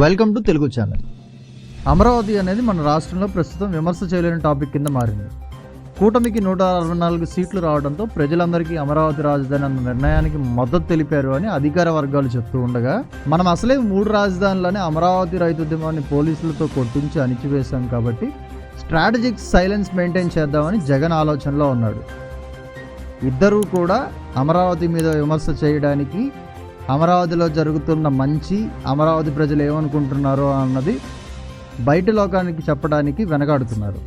Welcome to Telugu channel Amaravati అనేది మన రాష్ట్రంలో ప్రస్తుతం విమర్శ చేయలేని టాపిక్ కింద మారింది. కూటమికి నూట అరవై నాలుగు సీట్లు రావడంతో ప్రజలందరికీ అమరావతి రాజధాని అన్న నిర్ణయానికి మద్దతు తెలిపారు అని అధికార వర్గాలు చెప్తూ ఉండగా మనం అసలే మూడు రాజధానులనే అమరావతి రైతుద్యమాన్ని పోలీసులతో కొట్టించి అణిచివేశాం కాబట్టి స్ట్రాటజిక్ సైలెన్స్ మెయింటైన్ చేద్దామని జగన్ ఆలోచనలో ఉన్నాడు. ఇద్దరూ కూడా అమరావతి మీద విమర్శ చేయడానికి అమరావతిలో జరుగుతున్న మంచి అమరావతి ప్రజలు ఏమనుకుంటున్నారో అన్నది బయట లోకానికి చెప్పడానికి వెనకాడుతున్నారు.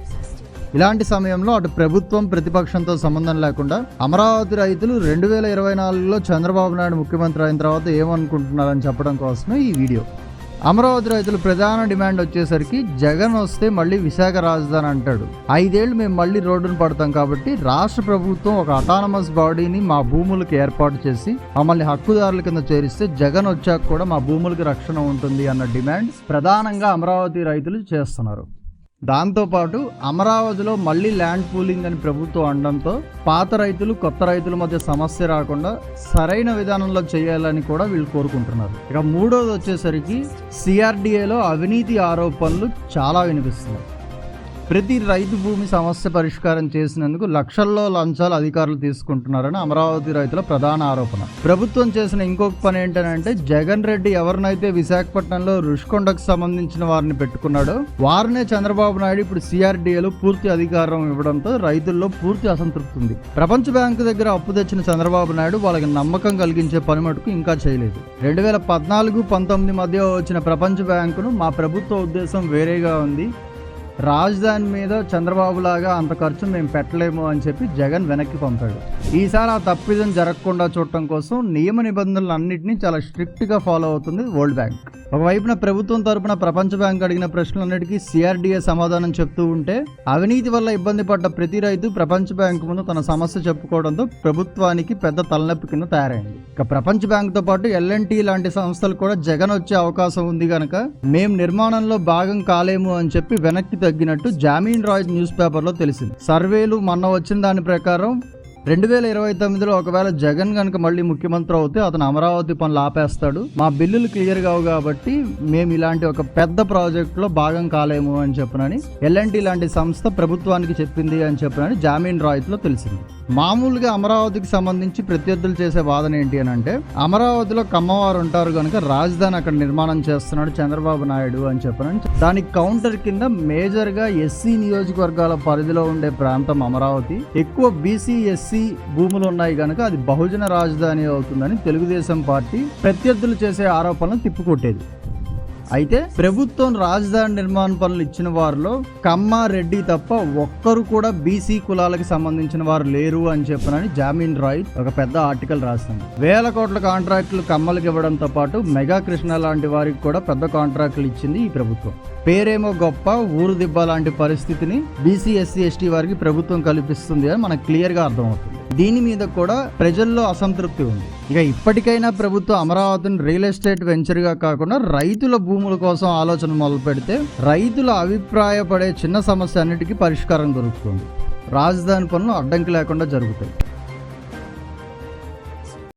ఇలాంటి సమయంలో అటు ప్రభుత్వం ప్రతిపక్షంతో సంబంధం లేకుండా అమరావతి రైతులు రెండు వేల ఇరవై నాలుగులో చంద్రబాబు నాయుడు ముఖ్యమంత్రి అయిన తర్వాత ఏమనుకుంటున్నారని చెప్పడం కోసమే ఈ వీడియో. అమరావతి రైతుల ప్రధాన డిమాండ్ వచ్చేసరికి జగన్ వస్తే మళ్ళీ విశాఖ రాజధాని అంటాడు. ఐదేళ్ళు మేము మళ్ళీ రోడ్డును పడతాం కాబట్టి రాష్ట్ర ప్రభుత్వం ఒక అటానమస్ బాడీని మా భూములకు ఏర్పాటు చేసి మమ్మల్ని హక్కుదారుల కింద చేరిస్తే జగన్ వచ్చాక కూడా మా భూములకి రక్షణ ఉంటుంది అన్న డిమాండ్ ప్రధానంగా అమరావతి రైతులు చేస్తున్నారు. దాంతోపాటు అమరావతిలో మళ్ళీ ల్యాండ్ పూలింగ్ అని ప్రభుత్వం అనడంతో పాత రైతులు కొత్త రైతుల మధ్య సమస్య రాకుండా సరైన విధానంలో చేయాలని కూడా వీళ్ళు కోరుకుంటున్నారు. ఇక మూడోది వచ్చేసరికి సిఆర్డిఏలో అవినీతి ఆరోపణలు చాలా వినిపిస్తున్నాయి. ప్రతి రైతు భూమి సమస్య పరిష్కారం చేసినందుకు లక్షల్లో లంచాలు అధికారులు తీసుకుంటున్నారని అమరావతి రైతుల ప్రధాన ఆరోపణ. ప్రభుత్వం చేసిన ఇంకొక పని ఏంటంటే జగన్ రెడ్డి ఎవరినైతే విశాఖపట్నంలో రుషికొండకు సంబంధించిన వారిని పెట్టుకున్నాడో వారినే చంద్రబాబు నాయుడు ఇప్పుడు సిఆర్డీఏలో పూర్తి అధికారం ఇవ్వడంతో రైతుల్లో పూర్తి అసంతృప్తి ఉంది. ప్రపంచ బ్యాంకు దగ్గర అప్పు తెచ్చిన చంద్రబాబు నాయుడు వాళ్ళకి నమ్మకం కలిగించే పని మటుకు ఇంకా చేయలేదు. రెండు వేల పద్నాలుగు పంతొమ్మిది మధ్య వచ్చిన ప్రపంచ బ్యాంకును మా ప్రభుత్వ ఉద్దేశం వేరేగా ఉంది. రాజధాని మీద చంద్రబాబు లాగా అంత ఖర్చు మేము పెట్టలేము అని చెప్పి జగన్ వెనక్కి పంపాడు. ఈసారి ఆ తప్పిదం జరగకుండా చూడటం కోసం నియమ నిబంధనలు అన్నింటినీ చాలా స్ట్రిక్ట్గా ఫాలో అవుతుంది వరల్డ్ బ్యాంక్. ఒకవైపున ప్రభుత్వం తరపున ప్రపంచ బ్యాంక్ అడిగిన ప్రశ్నలన్నిటికీ సిఆర్డీఏ సమాధానం చెప్తూ ఉంటే అవినీతి వల్ల ఇబ్బంది పడ్డ ప్రతి రైతు ప్రపంచ బ్యాంకు ముందు తన సమస్య చెప్పుకోవడంతో ప్రభుత్వానికి పెద్ద తలనొప్పి కింద తయారైంది. ఇక ప్రపంచ బ్యాంకుతో పాటు ఎల్ఎన్టీ లాంటి సంస్థలు కూడా జగన్ వచ్చే అవకాశం ఉంది కనుక మేము నిర్మాణంలో భాగం కాలేము అని చెప్పి వెనక్కి తగ్గినట్టు జామీన్ రాయ్ న్యూస్ పేపర్లో తెలిసింది. సర్వేలు మొన్న వచ్చిన దాని ప్రకారం రెండు వేల ఇరవై తొమ్మిదిలో ఒకవేళ జగన్ కనుక మళ్ళీ ముఖ్యమంత్రి అవుతే అతను అమరావతి పనులు ఆపేస్తాడు. మా బిల్లులు క్లియర్ కావు కాబట్టి మేము ఇలాంటి ఒక పెద్ద ప్రాజెక్టులో భాగం కాలేము అని చెప్పనని ఎల్ఎన్టీ లాంటి సంస్థ ప్రభుత్వానికి చెప్పింది అని చెప్పనని జామీన్ రాయిత్లో తెలిసింది. మామూలుగా అమరావతికి సంబంధించి ప్రత్యర్థులు చేసే వాదన ఏంటి అని అంటే అమరావతిలో కమ్మవారు ఉంటారు కనుక రాజధాని అక్కడ నిర్మాణం చేస్తున్నాడు చంద్రబాబు నాయుడు అని చెప్పనని దానికి కౌంటర్ కింద మేజర్గా ఎస్సీ నియోజకవర్గాల పరిధిలో ఉండే ప్రాంతం అమరావతి. ఎక్కువ బీసీ ఎస్సీ భూములు ఉన్నాయి కనుక అది బహుజన రాజధాని అవుతుందని తెలుగుదేశం పార్టీ ప్రత్యర్థులు చేసే ఆరోపణలు తిప్పికొట్టేది. అయితే ప్రభుత్వం రాజధాని నిర్మాణ పనులు ఇచ్చిన వారిలో కమ్మారెడ్డి తప్ప ఒక్కరు కూడా బీసీ కులాలకు సంబంధించిన వారు లేరు అని చెప్పనని జామీన్ రాయ్ ఒక పెద్ద ఆర్టికల్ రాసింది. వేల కోట్ల కాంట్రాక్టులు కమ్మలకు ఇవ్వడంతో పాటు మెగా కృష్ణ లాంటి వారికి కూడా పెద్ద కాంట్రాక్టులు ఇచ్చింది ఈ ప్రభుత్వం. పేరేమో గొప్ప ఊరు దిబ్బ లాంటి పరిస్థితిని బీసీ ఎస్సీ ఎస్టీ వారికి ప్రభుత్వం కల్పిస్తుంది అని మనకు క్లియర్గా అర్థమవుతుంది. దీని మీద కూడా ప్రజల్లో అసంతృప్తి ఉంది. ఇక ఇప్పటికైనా ప్రభుత్వం అమరావతిని రియల్ ఎస్టేట్ వెంచర్గా కాకుండా రైతుల భూముల కోసం ఆలోచన మొదలు పెడితే రైతుల అభిప్రాయపడే చిన్న సమస్య అన్నిటికీ పరిష్కారం దొరుకుతుంది. రాజధాని పనులు అడ్డంకి లేకుండా జరుగుతాయి.